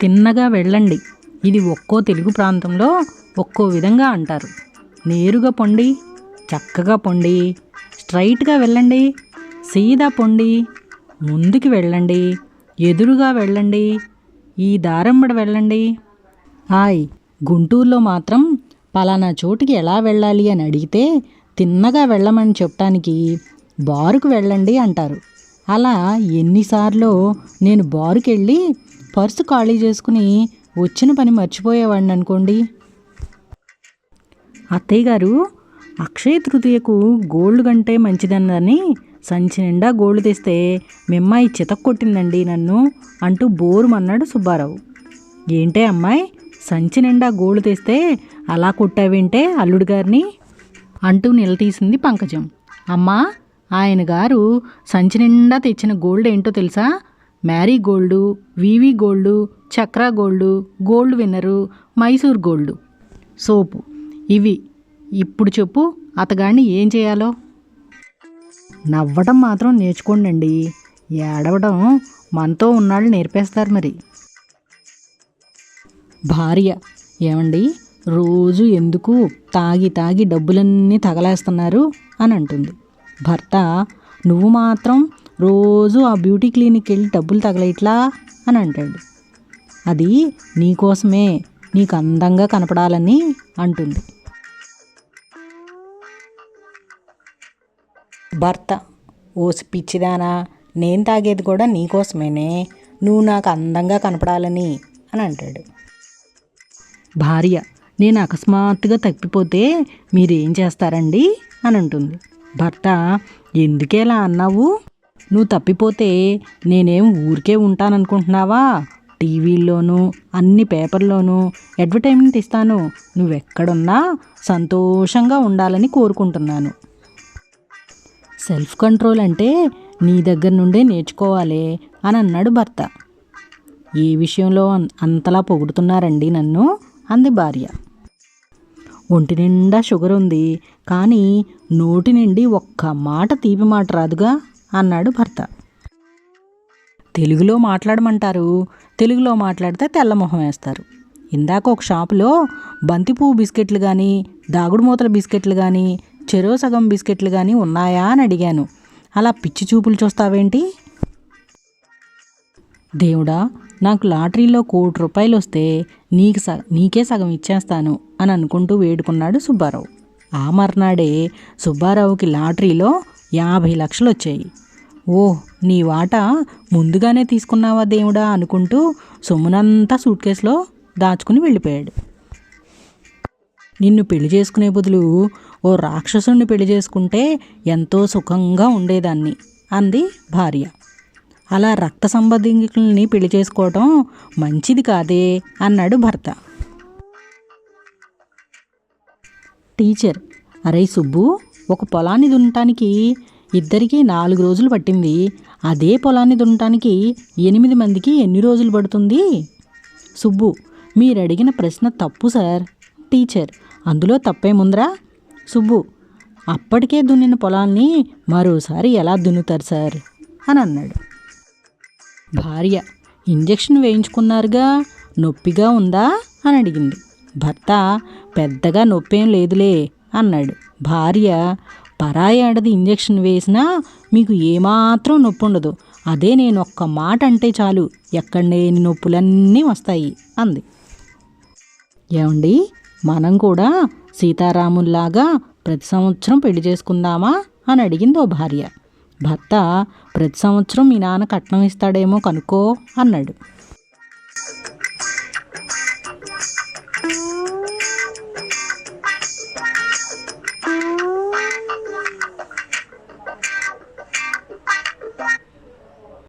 తిన్నగా వెళ్ళండి. ఇది ఒక్కో తెలుగు ప్రాంతంలో ఒక్కో విధంగా అంటారు. నేరుగా పొండి చక్కగా పొండి స్ట్రైట్గా వెళ్ళండి సీదా పొండి ముందుకు వెళ్ళండి. ఎదురుగా వెళ్ళండి. ఈ దారంబడ వెళ్ళండి. హాయ్. గుంటూరులో మాత్రం పలానా చోటుకి ఎలా వెళ్ళాలి అని అడిగితే తిన్నగా వెళ్ళమని చెప్పటానికి బారుకు వెళ్ళండి అంటారు. అలా ఎన్నిసార్లు నేను బారుకి వెళ్ళి పర్సు ఖాళీ చేసుకుని వచ్చిన పని మర్చిపోయేవాడిని అనుకోండి. అత్తయ్య గారు అక్షయ తృతీయకు గోల్డ్ కంటే మంచిదన్నదని సంచి నిండా గోల్డ్ తెస్తే మిమ్మాయి చితక్కొట్టిందండి నన్ను అంటూ బోరుమన్నాడు సుబ్బారావు. ఏంటే అమ్మాయి? సంచి నిండా గోల్డ్ తెస్తే అలా కొట్టావేంటే అల్లుడు గారిని అంటూ నిలదీసింది పంకజం. అమ్మా ఆయన గారు సంచి నిండా తెచ్చిన గోల్డ్ ఏంటో తెలుసా? మ్యారీ గోల్డు వివి gold Chakra gold gold winner Mysore gold. Soap. ఇవి. ఇప్పుడు చెప్పు అతగాడిని ఏం చేయాలో? నవ్వటం మాత్రం నేర్చుకోండి ఏడవడం మనతో ఉన్నాళ్ళు నేర్పేస్తారు మరి. భార్య ఏమండి? రోజు ఎందుకు తాగి తాగి డబ్బులన్నీ తగలేస్తున్నారు? అని అంటుంది. భర్త నువ్వు మాత్రం రోజు ఆ బ్యూటీ క్లినిక్కి వెళ్ళి డబ్బులు తగలేట్లా? అని అంటాడు. అది నీకోసమే నీకు అందంగా కనపడాలని అంటుంది. భర్త ఓసి పిచ్చిదానా నేను తాగేది కూడా నీకోసమేనే నువ్వు నాకు అందంగా కనపడాలని అని అంటాడు. భార్య నేను అకస్మాత్తుగా తప్పిపోతే మీరేం చేస్తారండి? అని అంటుంది. భర్త ఎందుకేలా అన్నావు? నువ్వు తప్పిపోతే నేనేం ఊరికే ఉంటాననుకుంటున్నావా? టీవీల్లోనూ అన్ని పేపర్లోనూ అడ్వర్టైజ్మెంట్ ఇస్తాను. నువ్వెక్కడున్నా సంతోషంగా ఉండాలని కోరుకుంటున్నాను. సెల్ఫ్ కంట్రోల్ అంటే నీ దగ్గర నుండే నేర్చుకోవాలి అని అన్నాడు భర్త. ఏ విషయంలో అన్- అంతలా పొగుడుతున్నారండి నన్ను అంది భార్య. ఒంటి నిండా షుగర్ ఉంది కానీ నోటి నుండి ఒక్క మాట తీపి మాట రాదుగా అన్నాడు భర్త. తెలుగులో మాట్లాడమంటారు తెలుగులో మాట్లాడితే తెల్లమొహం వేస్తారు. ఇందాక ఒక షాపులో బంతిపువ్వు బిస్కెట్లు కానీ దాగుడు మూతల బిస్కెట్లు కానీ చెరో సగం బిస్కెట్లు కానీ ఉన్నాయా అని అడిగాను. అలా పిచ్చి చూపులు చూస్తావేంటి? దేవుడా నాకు లాటరీలో కోటి రూపాయలు వస్తే నీకు స నీకే సగం ఇచ్చేస్తాను అని అనుకుంటూ వేడుకున్నాడు సుబ్బారావు. ఆ మర్నాడే సుబ్బారావుకి లాటరీలో యాభై లక్షలు వచ్చాయి ఓ నీ వాటా ముందుగానే తీసుకున్నావా దేవుడా? అనుకుంటూ సొమ్మునంతా సూట్ కేసులో దాచుకుని వెళ్ళిపోయాడు. నిన్ను పెళ్ళి చేసుకునే బదులు ఓ రాక్షసుణ్ణి పెళ్ళి చేసుకుంటే ఎంతో సుఖంగా ఉండేదాన్ని అంది భార్య. అలా రక్త సంబంధికుల్ని పెళ్ళి చేసుకోవటం మంచిది కాదే అన్నాడు భర్త. టీచర్ అరే సుబ్బు ఒక పొలాన్ని దున్నటానికి ఇద్దరికి నాలుగు రోజులు పట్టింది. అదే పొలాన్ని దున్నటానికి ఎనిమిది మందికి ఎన్ని రోజులు పడుతుంది? సుబ్బు మీరు అడిగిన ప్రశ్న తప్పు సార్. టీచర్ అందులో తప్పేముందరా? సుబ్బు అప్పటికే దున్నిన పొలాన్ని మరోసారి ఎలా దున్నుతారు సార్? అని అన్నాడు. భార్య ఇంజెక్షన్ వేయించుకున్నారుగా నొప్పిగా ఉందా? అని అడిగింది. భర్త పెద్దగా నొప్పేం లేదులే అన్నాడు. భార్య పరాయి ఆడది ఇంజెక్షన్ వేసినా మీకు ఏమాత్రం నొప్పి ఉండదు అదే నేను ఒక్క మాట అంటే చాలు. ఎక్కడ లేని నొప్పులన్నీ వస్తాయి అంది. ఏమండి మనం కూడా సీతారాముల్లాగా ప్రతి సంవత్సరం పెళ్ళి చేసుకుందామా అని అడిగింది ఓ భార్య. భర్త ప్రతి సంవత్సరం మీ నాన్న కట్నం ఇస్తాడేమో కనుక్కో అన్నాడు.